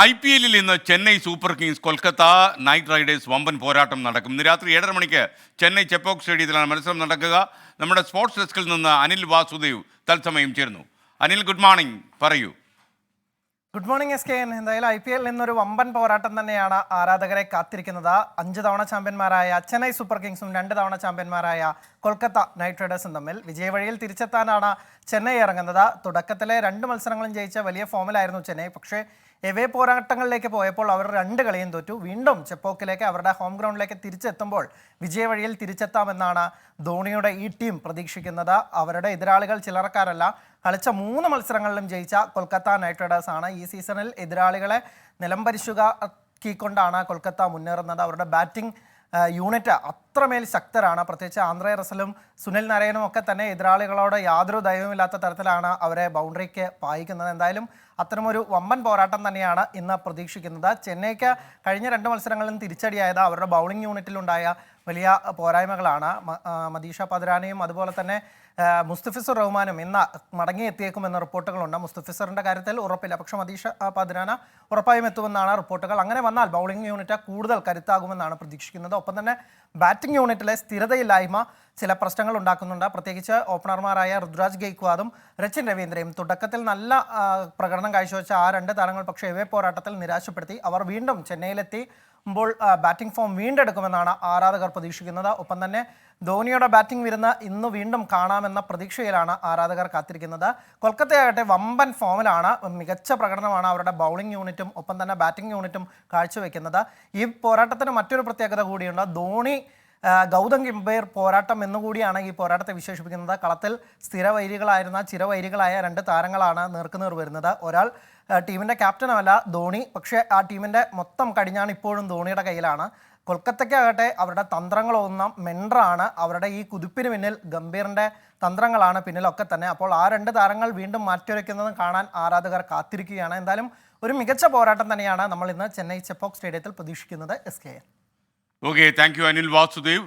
I P എല്ലിൽ ഇന്ന് Chennai Super Kings Kolkata Knight Riders വമ്പൻ പോരാട്ടം നടക്കും. ഇന്ന് രാത്രി ഏഴര മണിക്ക് ചെന്നൈ ചെപ്പോക്ക് സ്റ്റേഡിയത്തിലാണ് മത്സരം നടക്കുക. നമ്മുടെ സ്പോർട്സ് ഡെസ്കിൽ നിന്ന് അനിൽ വാസുദേവ് തത്സമയം ചേർന്നു അനിൽ ഗുഡ് മോർണിംഗ്. പറയൂ. Good morning S K N. എന്തായാലും ഐ പി എല്ലിൽ നിന്നൊരു വമ്പൻ പോരാട്ടം തന്നെയാണ് ആരാധകരെ കാത്തിരിക്കുന്നത്. അഞ്ച് തവണ ചാമ്പ്യന്മാരായ ചെന്നൈ സൂപ്പർ കിങ്സും രണ്ട് തവണ ചാമ്പ്യന്മാരായ കൊൽക്കത്ത നൈറ്റ് റൈഡേഴ്സും തമ്മിൽ വിജയവഴിയിൽ തിരിച്ചെത്താനാണ് ചെന്നൈ ഇറങ്ങുന്നത്. തുടക്കത്തിലെ രണ്ട് മത്സരങ്ങളും ജയിച്ച വലിയ ഫോമിലായിരുന്നു ചെന്നൈ. പക്ഷേ എവേ പോരാട്ടങ്ങളിലേക്ക് പോയപ്പോൾ അവർ രണ്ട് കളിയും തോറ്റു. വീണ്ടും ചെപ്പോക്കിലേക്ക് അവരുടെ ഹോം ഗ്രൗണ്ടിലേക്ക് തിരിച്ചെത്തുമ്പോൾ വിജയവഴിയിൽ തിരിച്ചെത്താമെന്നാണ് ധോണിയുടെ ഈ ടീം പ്രതീക്ഷിക്കുന്നത്. അവരുടെ എതിരാളികൾ ചിലർക്കാരല്ല കളിച്ച മൂന്ന് മത്സരങ്ങളിലും ജയിച്ച കൊൽക്കത്ത നൈറ്റ് റൈഡേഴ്സ് ആണ്. ഈ സീസണിൽ എതിരാളികളെ നിലംപരിശുകാക്കിക്കൊണ്ടാണ് കൊൽക്കത്ത മുന്നേറുന്നത്. അവരുടെ ബാറ്റിംഗ് യൂണിറ്റ് അത്രമേൽ ശക്തരാണ്. പ്രത്യേകിച്ച് ആന്ധ്രേ റസലും സുനിൽ നരയനും ഒക്കെ തന്നെ എതിരാളികളോട് യാതൊരു ദൈവമില്ലാത്ത തരത്തിലാണ് അവരെ ബൗണ്ടറിക്ക് പായിക്കുന്നത്. എന്തായാലും അത്തരമൊരു വമ്പൻ പോരാട്ടം തന്നെയാണ് ഇന്ന് പ്രതീക്ഷിക്കുന്നത്. ചെന്നൈക്ക് കഴിഞ്ഞ രണ്ട് മത്സരങ്ങളിലും തിരിച്ചടിയായത് അവരുടെ ബൗളിംഗ് യൂണിറ്റിലുണ്ടായ വലിയ പോരായ്മകളാണ്. മദീഷ പതിരാനയും അതുപോലെ തന്നെ മുസ്തഫിസുർ റഹ്മാനും ഇന്ന് മടങ്ങിയെത്തിയേക്കുമെന്ന റിപ്പോർട്ടുകളുണ്ട്. മുസ്തഫിസറിന്റെ കാര്യത്തിൽ ഉറപ്പില്ല. പക്ഷേ മദീഷ പതിരാന ഉറപ്പായും എത്തുമെന്നാണ് റിപ്പോർട്ടുകൾ. അങ്ങനെ വന്നാൽ ബൗളിംഗ് യൂണിറ്റ് കൂടുതൽ കരുത്താകുമെന്നാണ് പ്രതീക്ഷിക്കുന്നത്. ഒപ്പം തന്നെ ബാറ്റിംഗ് യൂണിറ്റിലെ സ്ഥിരതയില്ലായ്മ ചില പ്രശ്നങ്ങൾ ഉണ്ടാക്കുന്നുണ്ട്. പ്രത്യേകിച്ച് ഓപ്പണർമാരായ ഋതുരാജ് ഗെയ്ക്വാദും രച്ചിൻ രവീന്ദ്രയും തുടക്കത്തിൽ നല്ല പ്രകടനം കാഴ്ചവെച്ച ആ രണ്ട് താരങ്ങൾ പക്ഷേ ഇവേ പോരാട്ടത്തിൽ നിരാശപ്പെടുത്തി. അവർ വീണ്ടും ചെന്നൈയിലെത്തി മ്പോൾ ബാറ്റിംഗ് ഫോം വീണ്ടെടുക്കുമെന്നാണ് ആരാധകർ പ്രതീക്ഷിക്കുന്നത്. ഒപ്പം തന്നെ ധോണിയുടെ ബാറ്റിംഗ് വരുന്ന ഇന്ന് വീണ്ടും കാണാമെന്ന പ്രതീക്ഷയിലാണ് ആരാധകർ കാത്തിരിക്കുന്നത്. കൊൽക്കത്തയാകട്ടെ വമ്പൻ ഫോമിലാണ്. മികച്ച പ്രകടനമാണ് അവരുടെ ബൗളിംഗ് യൂണിറ്റും ഒപ്പം തന്നെ ബാറ്റിംഗ് യൂണിറ്റും കാഴ്ചവെക്കുന്നത്. ഈ പോരാട്ടത്തിന് മറ്റൊരു പ്രത്യേകത കൂടിയുണ്ട്. ധോണി ഗൗതം ഗംഭീർ പോരാട്ടം എന്നുകൂടിയാണ് ഈ പോരാട്ടത്തെ വിശേഷിപ്പിക്കുന്നത്. കളത്തിൽ സ്ഥിരവൈരികളായിരുന്ന ചിരവൈരികളായ രണ്ട് താരങ്ങളാണ് നേർക്കുനേർ വരുന്നത്. ഒരാൾ ടീമിന്റെ ക്യാപ്റ്റനുമല്ല ധോണി. പക്ഷേ ആ ടീമിന്റെ മൊത്തം കടിഞ്ഞാണ് ഇപ്പോഴും ധോണിയുടെ കയ്യിലാണ്. കൊൽക്കത്തയ്ക്കാകട്ടെ അവരുടെ തന്ത്രങ്ങളൊന്നും മെൻഡറാണ് അവരുടെ ഈ കുതിപ്പിന് പിന്നിൽ ഗംഭീറിന്റെ തന്ത്രങ്ങളാണ് പിന്നിലൊക്കെ തന്നെ. അപ്പോൾ ആ രണ്ട് താരങ്ങൾ വീണ്ടും മാറ്റിവയ്ക്കുന്നത് കാണാൻ ആരാധകർ കാത്തിരിക്കുകയാണ്. എന്തായാലും ഒരു മികച്ച പോരാട്ടം തന്നെയാണ് നമ്മൾ ഇന്ന് ചെന്നൈ ചെപ്പോക്ക് സ്റ്റേഡിയത്തിൽ പ്രതീക്ഷിക്കുന്നത്. S K okay thank you Anil Vasudev